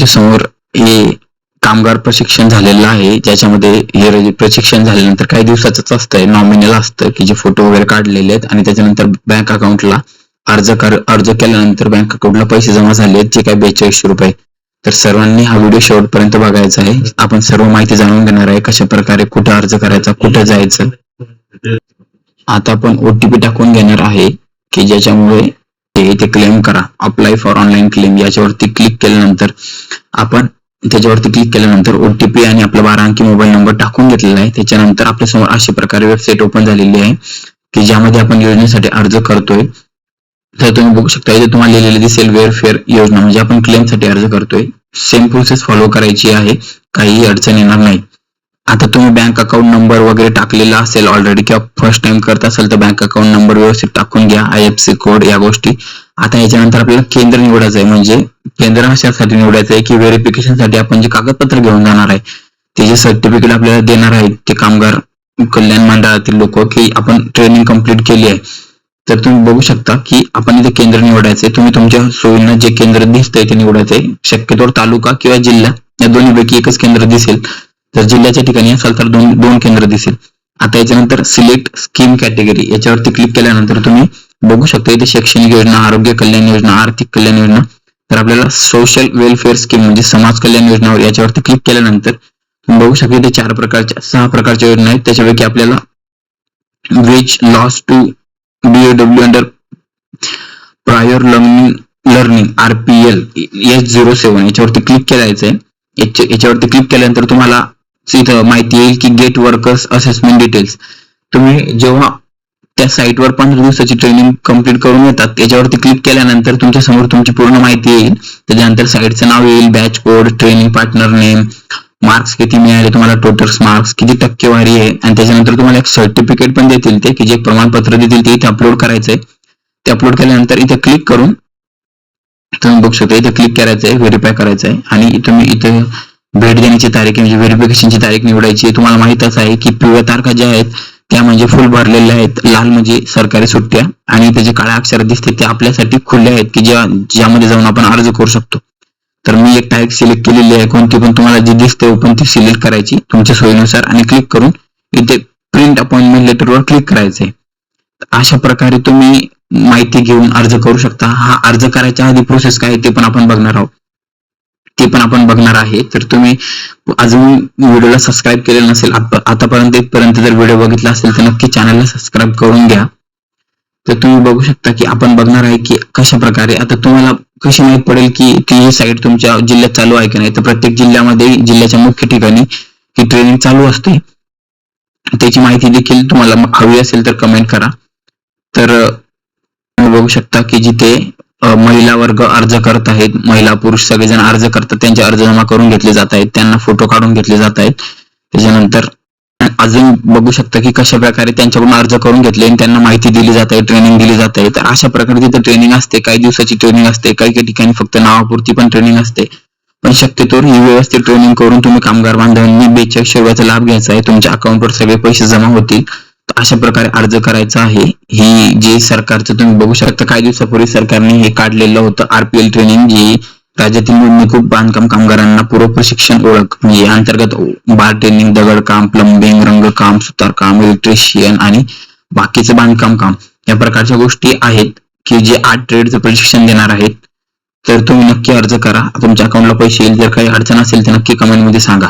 तुमच्यासमोर हे कामगार प्रशिक्षण झालेलं आहे. ज्याच्यामध्ये हे प्रशिक्षण झाल्यानंतर काही दिवसाचंच असतं नॉमिनल असतं की जे फोटो वगैरे काढलेले आहेत. आणि त्याच्यानंतर बँक अकाउंटला अर्ज कर अर्ज केल्यानंतर बँक अकाउंटला पैसे जमा झाले आहेत जे काही बेचाळीसशे रुपये. तर सर्वांनी हा व्हिडिओ शेवटपर्यंत बघायचा आहे. आपण सर्व माहिती जाणून घेणार आहे कशा प्रकारे कुठं अर्ज करायचा कुठं जायचं. आता आपण ओटीपी टाकून घेणार आहे की ज्याच्यामुळे ते इथे क्लेम करा. अप्लाय फॉर ऑनलाईन क्लेम याच्यावरती क्लिक केल्यानंतर आपण त्याच्यावरती क्लिक केल्यानंतर ओटीपी आणि आपला बारा अंकी मोबाईल नंबर टाकून घेतलेला आहे. त्याच्यानंतर आपल्यासमोर अशा प्रकारे वेबसाईट ओपन झालेली आहे की ज्यामध्ये आपण योजनेसाठी अर्ज करतोय. तर तुम्ही बघू शकता इथे तुम्हाला लिहिलेली दिसेल वेअरफेअर योजना म्हणजे आपण क्लेमसाठी अर्ज करतोय. सेम प्रोसेस फॉलो करायची आहे. काहीही अडचण येणार नाही. आता तुम्ही बँक अकाउंट नंबर वगैरे टाकलेला असेल ऑलरेडी किंवा फर्स्ट टाइम करत असेल तर बँक अकाउंट नंबर व्यवस्थित टाकून घ्या आय एफ सी कोड या गोष्टी. आता याच्यानंतर आपल्याला केंद्र निवडायचं आहे म्हणजे केंद्र अशासाठी निवडायचं आहे की व्हेरिफिकेशनसाठी आपण जे कागदपत्र घेऊन जाणार आहे ते जे सर्टिफिकेट आपल्याला देणार आहेत ते कामगार कल्याण मंडळातील लोक की आपण ट्रेनिंग कंप्लीट केली आहे तर तुम्ही बघू शकता की आपण इथे केंद्र निवडायचंय तुम्ही तुमच्या सोयीनं जे केंद्र दिसतंय ते निवडायचंय. शक्यतोवर तालुका किंवा जिल्हा या दोन्हीपैकी एकच केंद्र दिसेल. जर जिल्ह्याच्या ठिकाणी असाल तर दोन दोन केंद्र दिसेल. आता याच्यानंतर सिलेक्ट स्कीम कॅटेगरी याच्यावरती क्लिक केल्यानंतर तुम्ही बघू शकता इथे शैक्षणिक योजना आरोग्य कल्याण योजना आर्थिक कल्याण योजना तर आपल्याला सोशल वेलफेअर स्कीम म्हणजे समाज कल्याण योजनावर याच्यावरती क्लिक केल्यानंतर तुम्ही बघू शकता इथे चार प्रकारच्या सहा प्रकारच्या योजना आहेत. त्याच्यापैकी आपल्याला wage loss to BOW under prior learning learning RPL S zero seven याच्यावरती क्लिक करायचंय याच्या- याच्यावरती क्लिक केल्यानंतर तुम्हाला इथं माहिती येईल की गेट वर्कर्स असेसमेंट डिटेल्स तुम्ही जेव्हा त्या साईटवर पंधरा दिवसाची ट्रेनिंग कंप्लीट करून येतात त्याच्यावरती क्लिक केल्यानंतर तुमच्यासमोर तुमची पूर्ण माहिती येईल. त्याच्यानंतर साईटचं नाव येईल batch code training partner name marks किती मिळाले तुम्हाला टोटल मार्क्स किती टक्केवारी आहे आणि त्याच्यानंतर तुम्हाला एक सर्टिफिकेट पण देतील ते की जे प्रमाणपत्र देतील ते इथे अपलोड करायचंय. ते अपलोड केल्यानंतर इथे क्लिक करून तुम्ही बघू शकता इथे क्लिक करायचंय व्हेरीफाय करायचंय आणि तुम्ही इथे भेट देण्याची तारीख म्हणजे व्हेरिफिकेशनची तारीख निवडायची तुम्हाला माहितच आहे की पिवळ्या तारखा ज्या आहेत त्या म्हणजे फुल भरलेल्या आहेत. लाल म्हणजे सरकारी सुट्ट्या आणि त्याचे काळ्या अक्षरात दिसते ते आपल्यासाठी खुले आहेत की ज्या ज्यामध्ये जाऊन आपण अर्ज करू शकतो. तर मी एक तारीख सिलेक्ट केलेली आहे. कोणती पण तुम्हाला जी दिसते ओपन ती सिलेक्ट करायची. तुमच्या सोयीनुसार आणि क्लिक करून इथे प्रिंट अपॉइंटमेंट लेटरवर क्लिक करायचंय. अशा प्रकारे तुम्ही माहिती घेऊन अर्ज करू शकता. हा अर्ज करायच्या आधी प्रोसेस काय ते पण आपण बघणार आहोत. ते पण आपण बघणार आहे. तर तुम्ही अजून व्हिडिओला सबस्क्राईब केलेलं नसेल आतापर्यंत इथपर्यंत जर व्हिडिओ बघितला असेल तर नक्की चॅनलला सबस्क्राईब करून घ्या. तर तुम्ही बघू शकता की आपण बघणार आहे की कशा प्रकारे आता तुम्हाला कशी माहीत पडेल की ती ही साईट तुमच्या जिल्ह्यात चालू आहे की नाही तर प्रत्येक जिल्ह्यामध्ये जिल्ह्याच्या मुख्य ठिकाणी ही ट्रेनिंग चालू असते. त्याची माहिती देखील तुम्हाला हवी असेल तर कमेंट करा. तर तुम्ही बघू शकता की जिथे महिला वर्ग अर्ज करत आहेत. महिला पुरुष सगळेजण अर्ज करतात. त्यांचे अर्ज जमा करून घेतले जात आहेत. त्यांना फोटो काढून घेतले जात आहेत. त्याच्यानंतर अजून बघू शकता की कशा प्रकारे त्यांच्याकडून अर्ज करून घेतले आणि त्यांना माहिती दिली जात आहे ट्रेनिंग दिली जात आहे. तर अशा प्रकारे तिथे ट्रेनिंग असते काही दिवसाची ट्रेनिंग असते काही काही ठिकाणी फक्त नावापुरती पण ट्रेनिंग असते. पण शक्यतोवर ही व्यवस्थित ट्रेनिंग करून तुम्ही कामगार बांधवांनी बेचाळीस रुपयाचा लाभ घ्यायचा आहे. तुमच्या अकाउंटवर सगळे पैसे जमा होतील. अशा प्रकारे अर्ज करायचा आहे. ही जे सरकारचं तुम्ही बघू शकता काही दिवसापूर्वी सरकारने हे काढलेलं होतं आरपीएल ट्रेनिंग जी राज्यातील भूमिकूप बांधकाम कामगारांना पूर्व प्रशिक्षण ओळख म्हणजे या अंतर्गत बार ट्रेनिंग दगडकाम प्लंबिंग रंगकाम सुतारकाम इलेक्ट्रिशियन आणि बाकीचं बांधकाम काम. या प्रकारच्या गोष्टी आहेत की जे आठ ट्रेडचं प्रशिक्षण देणार आहेत. तर तुम्ही नक्की अर्ज करा. तुमच्या अकाउंटला पैसे येईल. जर काही अडचण असेल तर नक्की कमेंटमध्ये सांगा.